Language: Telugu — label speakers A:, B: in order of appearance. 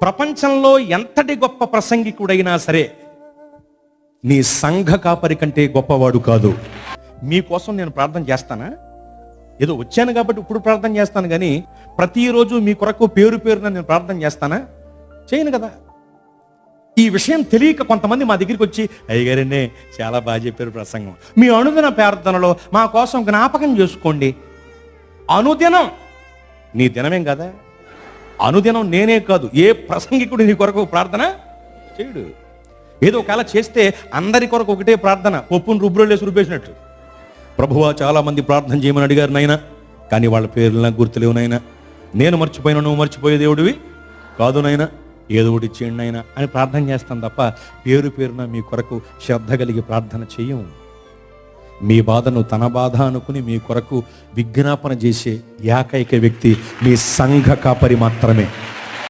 A: ప్రపంచంలో ఎంతటి గొప్ప ప్రసంగికుడైనా సరే నీ సంఘ కాపరి కంటే గొప్పవాడు కాదు. మీకోసం నేను ప్రార్థన చేస్తానా? ఏదో వచ్చాను కాబట్టి ఇప్పుడు ప్రార్థన చేస్తాను కానీ ప్రతిరోజు మీ కొరకు పేరు పేరున నేను ప్రార్థన చేస్తానా? చేయను కదా. ఈ విషయం తెలియక కొంతమంది మా దగ్గరికి వచ్చి అయ్యగారండి చాలా బాగా చెప్పారు ప్రసంగం. మీ అనుదిన ప్రార్థనలో మా కోసం జ్ఞాపకం చేసుకోండి. అనుదినం. నీ దినమేం కదా? అనుదినం నేనే కాదు ఏ ప్రసంగికుడు నీ కొరకు ప్రార్థన చేయడు. ఏదో ఒకవేళ చేస్తే అందరి కొరకు ఒకటే ప్రార్థన పప్పును రుబ్రోలేసి రుబ్బేసినట్టు. ప్రభువా చాలామంది ప్రార్థన చేయమని అడిగారు నాయన కానీ వాళ్ళ పేర్లు నాకు గుర్తులేవు నాయన. నేను మర్చిపోయిన నువ్వు మర్చిపోయే దేవుడివి? కాదు నాయన ఏదో ఒకటి చేయండి నాయన అని ప్రార్థన చేస్తాను తప్ప పేరు పేరున మీ కొరకు శ్రద్ధ కలిగి ప్రార్థన చేయము. మీ బాధను తన బాధ అనుకుని మీ కొరకు విజ్ఞాపన చేసే ఏకైక వ్యక్తి మీ సంఘ కాపరి మాత్రమే.